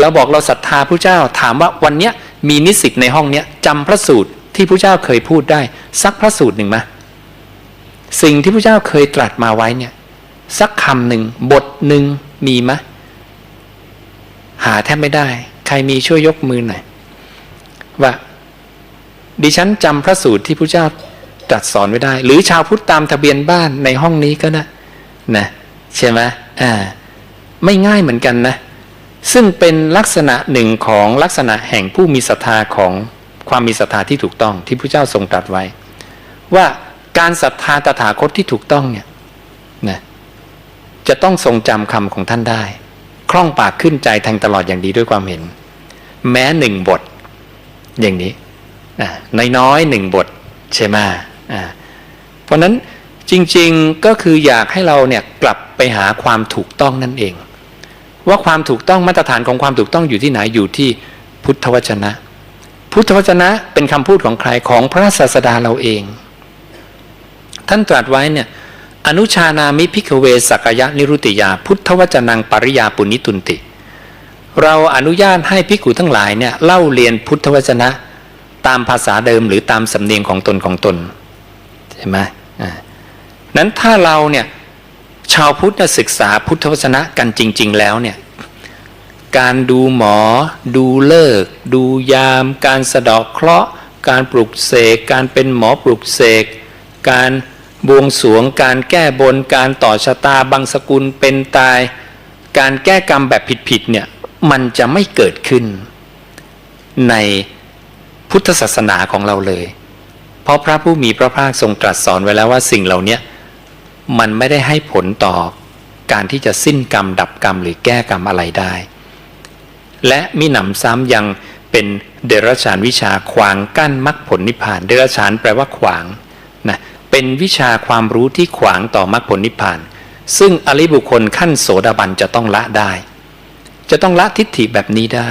เราบอกเราศรัทธาพระเจ้าถามว่าวันเนี้ยมีนิสิตในห้องเนี้ยจำพระสูตรที่พระเจ้าเคยพูดได้ สักพระสูตรหนึ่งไหมสิ่งที่พระเจ้าเคยตรัสมาไว้เนี่ย สักคำหนึ่งบทหนึ่งมีไหมหาแทบไม่ได้ ใครมีช่วยยกมือหน่อยว่าดิฉันจำพระสูตรที่พระเจ้าตรัสสอนไว้ได้ หรือชาวพุทธตามทะเบียนบ้านในห้องนี้ก็ได้นะใช่ไหมอ่า ไม่ง่ายเหมือนกันนะ ซึ่งเป็นลักษณะหนึ่งของลักษณะแห่งผู้มีศรัทธาของความมีศรัทธาที่ถูกต้องที่พระเจ้าทรงตรัสไว้ ว่าการศรัทธาตถาคตที่ถูกต้องเนี่ยนะจะต้องทรงจำคำของท่านได้ คล่องปากขึ้นใจแทงตลอดอย่างดีด้วยความเห็น แม้หนึ่งบท อย่างนี้ในน้อยๆหนึ่งบทใช่ไหมอ่าเพราะนั้นจริงๆก็คืออยากให้เราเนี่ยกลับไปหาความถูกต้องนั่นเอง ว่าความถูกต้องมาตรฐานของความถูกต้องอยู่ที่ไหนอยู่ที่พุทธวจนะ พุทธวจนะเป็นคำพูดของใครของพระศาสดาเราเอง ท่านตรัสไว้เนี่ยอนุชานามิพิกเวสักยะนิรุติยา พุทธวจนังปริยาปุณิตุนติ เราอนุญาตให้พิกุทั้งหลายเนี่ยเล่าเรียนพุทธวจนะตามภาษาเดิมหรือตามสำเนียงของตนของตนใช่ไหมอ่านั้นถ้าเราเนี่ย ชาวพุทธศึกษาพุทธวจนะกันจริง ๆ แล้วเนี่ยการดูหมอ ดูเลิก ดูยาม การสะดาะเคราะห์ การปลุกเสก การเป็นหมอปลุกเสก การบวงสรวง การแก้บน การต่อชะตาบางสกุลเป็นตาย การแก้กรรมแบบผิดๆเนี่ยมันจะไม่เกิดขึ้น ในพุทธศาสนาของเราเลย เพราะพระผู้มีพระภาคทรงตรัสสอนไว้แล้วว่าสิ่งเหล่านี้ มันไม่ได้ให้ผลต่อการที่จะสิ้นกรรมดับกรรมหรือแก้กรรมอะไรได้ และมิหนำซ้ำยังเป็นเดรัจฉานวิชาขวางกั้นมรรคผลนิพพาน เดรัจฉานแปลว่าขวางนะเป็นวิชาความรู้ที่ขวางต่อมรรคผลนิพพาน ซึ่งอริบุคคลขั้นโสดาบันจะต้องละได้ จะต้องละทิฏฐิแบบนี้ได้